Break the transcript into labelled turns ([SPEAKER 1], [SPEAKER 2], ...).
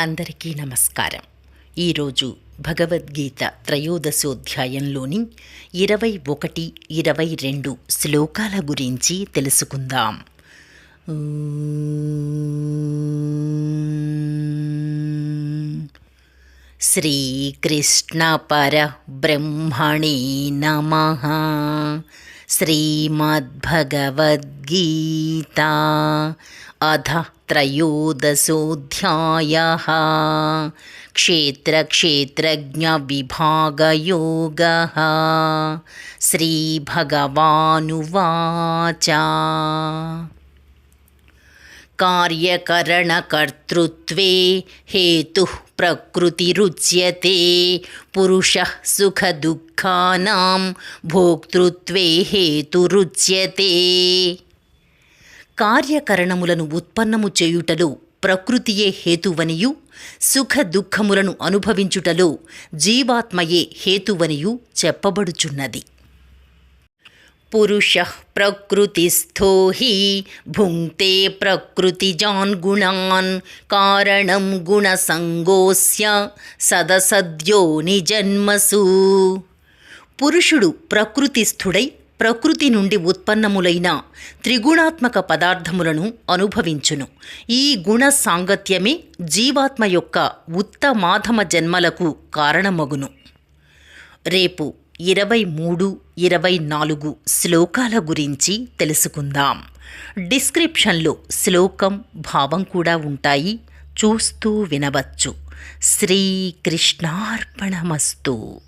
[SPEAKER 1] అందరికీ నమస్కారం. ఈరోజు భగవద్గీత త్రయోదశోధ్యాయంలోని ఇరవై ఒకటి ఇరవై రెండు శ్లోకాల గురించి తెలుసుకుందాం. శ్రీకృష్ణ పరబ్రహ్మణే నమ. श्रीमद्भगवद्गीता अध त्रयोदशोऽध्यायः। क्षेत्रक्षेत्रज्ञविभागयोगः। श्रीभगवानुवाच। कार्यकरणकर्तृत्वे हेतुः प्रकृतिरुच्यते पुरुषः सुखदुःखानां भोक्तृत्वे हेतुरुच्यते కార్యకరణములను ఉత్పన్నము చేయుటలో ప్రకృతియే హేతువనియు సుఖ దుఃఖములను అనుభవించుటలో జీవాత్మయే హేతువనియు చెప్పబడుచున్నది పురుష ప్రకృతిస్థో హి భుంక్తే ప్రకృతిజాన్ గుణాన్ కారణం గుణసంగోస్య సదసద్యో నిజన్మసు పురుషుడు ప్రకృతిస్థుడై ప్రకృతి నుండి ఉత్పన్నములైన త్రిగుణాత్మక పదార్థములను అనుభవించును. ఈ గుణ సాంగత్యమే జీవాత్మ యొక్క ఉత్తమాధమ జన్మలకు కారణమగును. రేపు ఇరవై మూడు ఇరవై నాలుగు శ్లోకాల గురించి తెలుసుకుందాం. డిస్క్రిప్షన్లో శ్లోకం భావం కూడా ఉంటాయి. చూస్తూ వినవచ్చు. శ్రీకృష్ణార్పణమస్తు.